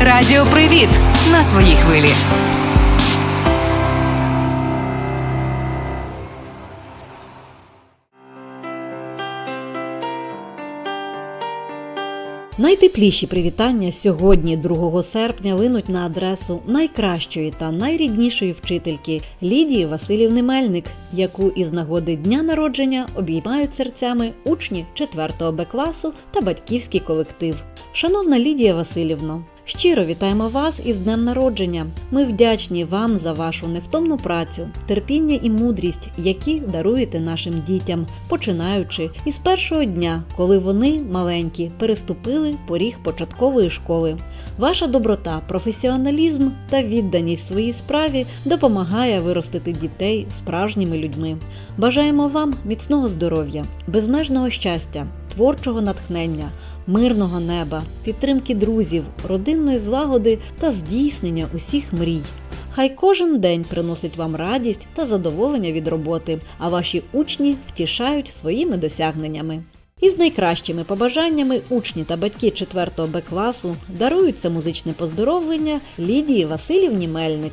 Радіо Привіт на своїй хвилі. Найтепліші привітання сьогодні, 2 серпня, линуть на адресу найкращої та найріднішої вчительки Лідії Васильівни Мельник, яку із нагоди дня народження обіймають серцями учні 4 Б класу та батьківський колектив. Шановна Лідія Васильівно, Щиро вітаємо вас із днем народження. Ми вдячні вам за вашу невтомну працю, терпіння і мудрість, які даруєте нашим дітям, починаючи із першого дня, коли вони маленькі переступили поріг початкової школи. Ваша доброта, професіоналізм та відданість своїй справі допомагає виростити дітей справжніми людьми. Бажаємо вам міцного здоров'я, безмежного щастя, творчого натхнення, мирного неба, підтримки друзів, родинної злагоди та здійснення усіх мрій. Хай кожен день приносить вам радість та задоволення від роботи, а ваші учні втішають своїми досягненнями. Із найкращими побажаннями учні та батьки 4 Б класу дарують це музичне поздоровлення Лідії Васильівні Мельник.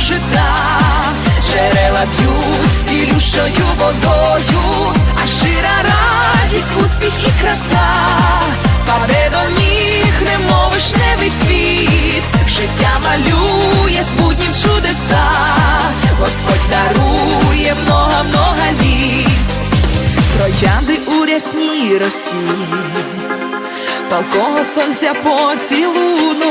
жита, джерела б'ють цілющою водою, а щира радість, успіх і краса, паде до ніг, немов вишневий цвіт, життя малює з буднів чудеса, Господь дарує много-много літ, троянди у рясній росі, палкого сонця поцілунок,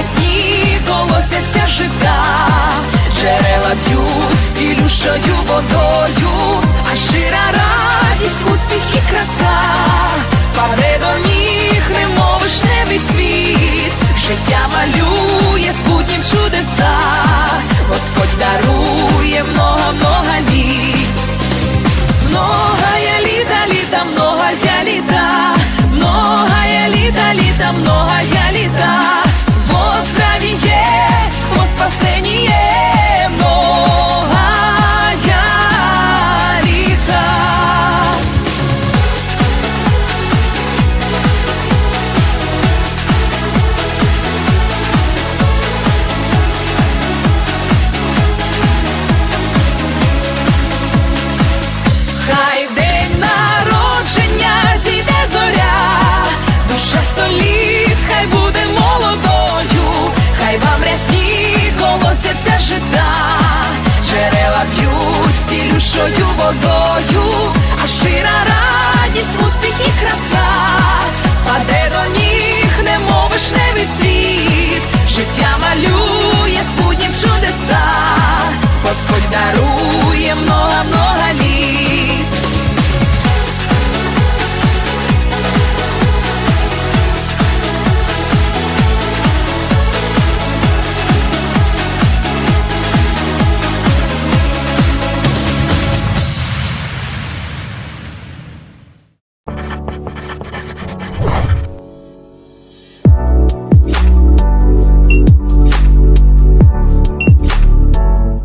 рясні колосяться жита, джерела б'ють цілющою водою, а щира радість, успіх і краса, паде до ніг, немов вишневий цвіт, життя малює буднів чудеса, Господь дарує много-много літ. Многая літа, літа, многая літа, многая літа, літа, многая літа, во спасеніє, многая літа. Хай день народження зійде зоря, душа століт, хай буде молодою, хай вам рясні колосяться жита, джерела п'ють цілющою водою, а шира радість, успіх і краса,